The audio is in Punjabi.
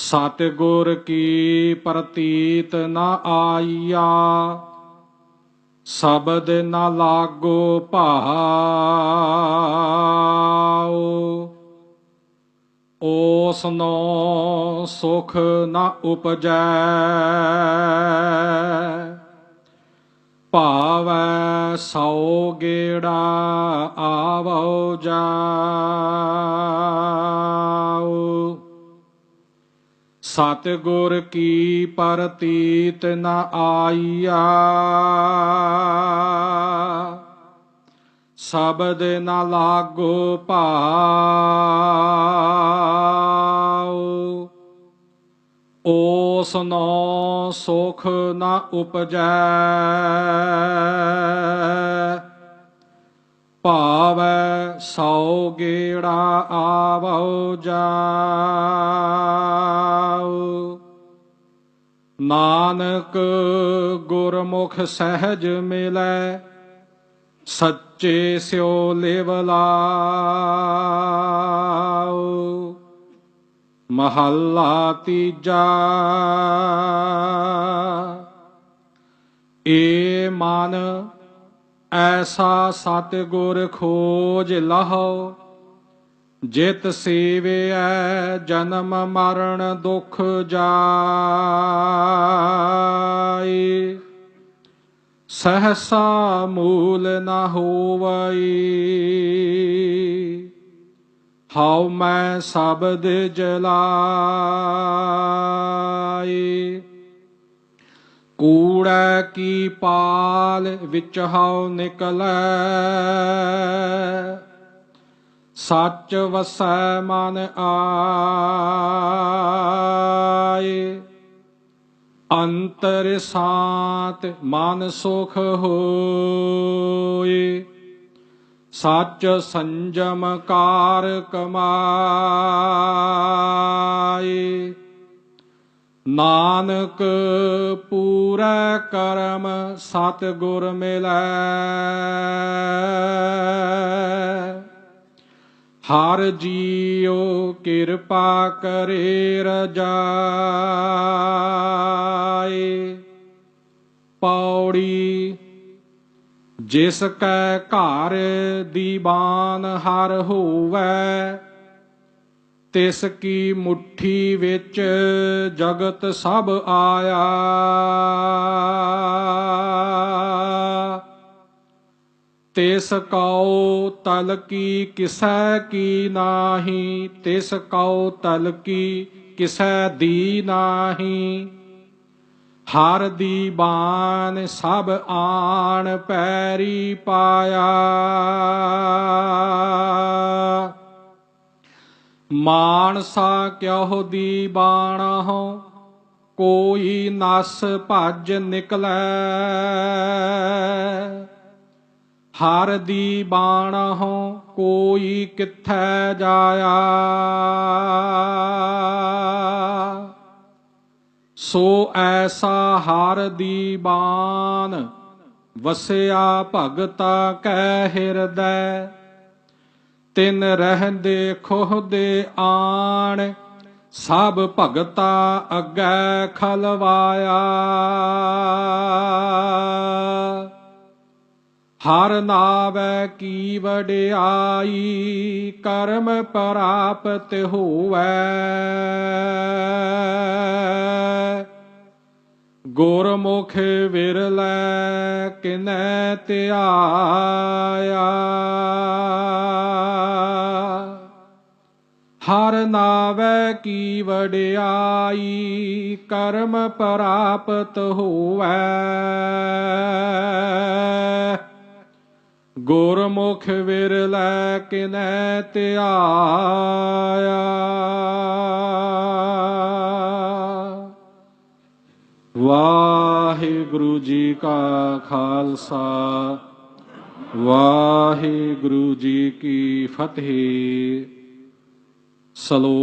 ਸਤਿਗੁਰ ਕੀ ਪ੍ਰਤੀਤ ਨ ਆਈਆ, ਸ਼ਬਦ ਨਾ ਲਾਗੋ ਭਾਉ। ਓਸਨੋ ਸੁਖ ਨ ਉਪਜੈ, ਭਾਵੈ ਸੋ ਗੇੜਾ ਆਵੋ ਜਾ। ਸਤਿਗੁਰ ਕੀ ਪ੍ਰਤੀਤ ਨ ਆਈਆ। ਸ਼ਬਦ ਨ ਲਾਗੋ ਭਾਉ ਓਸਨੋ ਸੁਖ ਨ ਉਪਜੈ। ਭਾਵੈ ਸੌ ਗੇੜਾ ਆਵੋ ਜਾ। ਨਾਨਕ ਗੁਰਮੁਖ ਸਹਿਜ ਮਿਲੈ, ਸੱਚੇ ਸਿਓ ਲਿਵ ਲਾਉ ਮਹੱਲਾ ਤੀਜਾ, ਏ ਮਨ ਐਸਾ ਸਤਿਗੁਰ ਖੋਜ ਲਹੋ ਜਿਤ ਸੇਵਿਐ ਜਨਮ ਮਰਨ ਦੁਖ ਜਾਈ ਸਹਸਾ ਮੂਲ ਨਾ ਹੋਵਈ। ਹਉ ਮੈਂ ਸ਼ਬਦ ਜਲਾਈ ਕੂੜੈ ਕੀ ਪਾਲ ਵਿੱਚ ਹਉ ਨਿਕਲੈ। ਸੱਚ ਵਸੈ ਮਨ ਆਏ। ਅੰਤਰ ਸਾਤ ਮਨ ਸੁਖ ਹੋਏ। ਸੱਚ ਸੰਜਮ ਕਾਰ ਕਮਾਏ। ਨਾਨਕ ਪੂਰਾ ਕਰਮ ਸਤਿਗੁਰ ਮਿਲੈ। ਹਰ ਜੀਉ ਕਿਰਪਾ ਕਰੇ ਰਜਾਏ। ਪੌੜੀ, ਜਿਸ ਕੈ ਘਰ ਦੀਵਾਨ ਹਰ ਹੋਵੈ, ਤਿਸ ਕੀ ਮੁਠੀ ਵਿੱਚ ਜਗਤ ਸਭ ਆਇਆ। ਤਿਸ ਕਉ ਤਲ ਕੀ ਕਿਸੈ ਕੀ ਨਾਹੀ, ਤਿਸ ਕਉ ਤਲ ਕੀ ਕਿਸੈ ਦੀ ਨਾਹੀ। ਹਰ ਦੀ ਬਾਣ ਸਭ ਆਣ ਪੈਰੀ ਪਾਇਆ। ਮਾਨਸਾ ਕਿਉ ਦੀ ਬਾਣਹੁ ਕੋਈ ਨਸ ਭੱਜ ਨਿਕਲੈ। ਹਰ ਦੀ ਬਾਣ ਹੋ ਕੋਈ ਕਿੱਥੈ ਜਾਇਆ। ਸੋ ਐਸਾ ਹਰ ਦੀ ਬਾਣ, ਵਸਿਆ ਭਗਤਾ ਕੈ ਹਿਰਦੈ। ਤਿਨ ਰਹਿੰਦੇ ਖੋਹ ਦੇ ਆਣ, ਸਭ ਭਗਤਾ ਅੱਗੇ ਖਲਵਾਇਆ। ਹਰ ਨਾਵੈ ਕੀ ਵਡਿਆਈ ਕਰਮ ਪ੍ਰਾਪਤ ਹੋਵੈ। ਗੁਰਮੁਖ ਵਿਰਲੈ ਕਿਨੈ ਧਿਆਇਆ। ਹਰ ਨਾਵੈ ਕੀ ਵਡਿਆਈ ਕਰਮ ਪ੍ਰਾਪਤ ਹੋਵੈ। ਗੁਰਮੁਖ ਵਿਰਲੈ ਕਿਨੈ ਧਿਆਇਆ। ਵਾਹਿਗੁਰੂ ਜੀ ਕਾ ਖਾਲਸਾ ਵਾਹਿਗੁਰੂ ਜੀ ਕੀ ਫਤਿਹ। ਸਲੋ